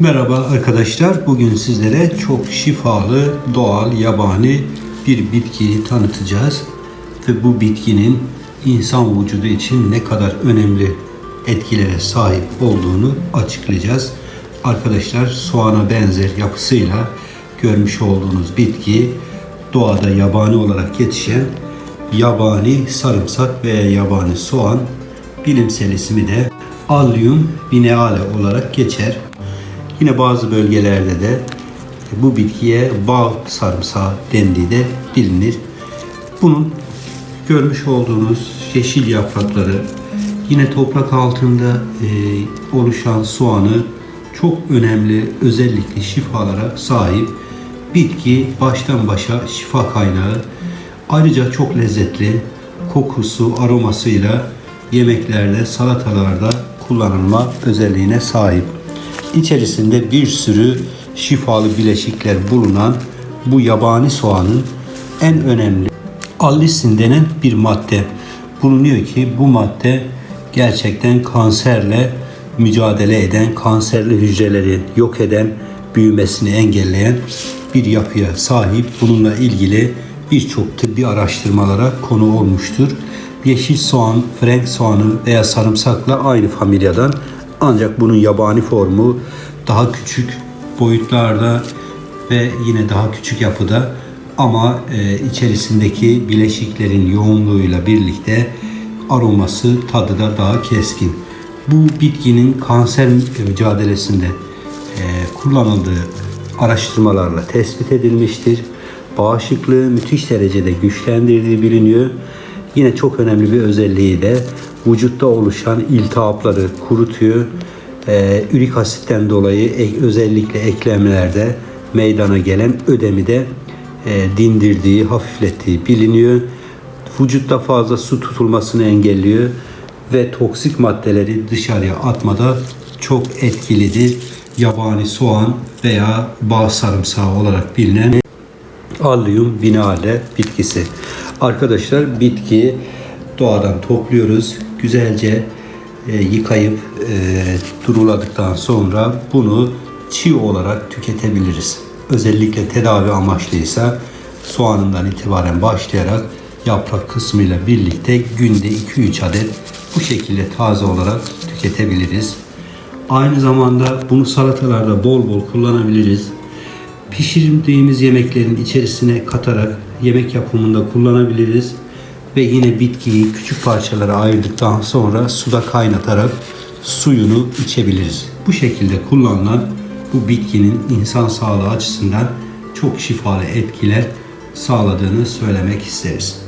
Merhaba arkadaşlar. Bugün sizlere çok şifalı, doğal, yabani bir bitkiyi tanıtacağız. Ve bu bitkinin insan vücudu için ne kadar önemli etkilere sahip olduğunu açıklayacağız. Arkadaşlar soğana benzer yapısıyla görmüş olduğunuz bitki doğada yabani olarak yetişen yabani sarımsak veya yabani soğan bilimsel ismi de Allium bineale olarak geçer. Yine bazı bölgelerde de bu bitkiye bağ sarımsağı dendiği de bilinir. Bunun görmüş olduğunuz yeşil yaprakları yine toprak altında e, oluşan soğanı çok önemli özellikle şifalara sahip bitki baştan başa şifa kaynağı. Ayrıca çok lezzetli kokusu, aromasıyla yemeklerde, salatalarda kullanılma özelliğine sahip. İçerisinde bir sürü şifalı bileşikler bulunan bu yabani soğanın en önemli allisin denen bir madde bulunuyor ki bu madde gerçekten kanserle mücadele eden, kanserli hücreleri yok eden, büyümesini engelleyen bir yapıya sahip. Bununla ilgili birçok tıbbi araştırmalara konu olmuştur. Yeşil soğan, frenk soğanı veya sarımsakla aynı familyadan ancak bunun yabani formu daha küçük boyutlarda ve yine daha küçük yapıda ama e, içerisindeki bileşiklerin yoğunluğuyla birlikte aroması, tadı da daha keskin. Bu bitkinin kanser mücadelesinde e, kullanıldığı araştırmalarla tespit edilmiştir. Bağışıklığı müthiş derecede güçlendirdiği biliniyor. Yine çok önemli bir özelliği de vücutta oluşan iltihapları kurutuyor. Ee, ürik asitten dolayı ek- özellikle eklemlerde meydana gelen ödemi de e, dindirdiği, hafiflettiği biliniyor. Vücutta fazla su tutulmasını engelliyor ve toksik maddeleri dışarıya atmada çok etkilidir. Yabani soğan veya bağ sarımsağı olarak bilinen Allium binale bitkisi. Arkadaşlar bitki doğadan topluyoruz. Güzelce e, yıkayıp e, duruladıktan sonra bunu çiğ olarak tüketebiliriz. Özellikle tedavi amaçlıysa soğanından itibaren başlayarak yaprak kısmıyla birlikte günde 2-3 adet bu şekilde taze olarak tüketebiliriz. Aynı zamanda bunu salatalarda bol bol kullanabiliriz pişirdiğimiz yemeklerin içerisine katarak yemek yapımında kullanabiliriz. Ve yine bitkiyi küçük parçalara ayırdıktan sonra suda kaynatarak suyunu içebiliriz. Bu şekilde kullanılan bu bitkinin insan sağlığı açısından çok şifalı etkiler sağladığını söylemek isteriz.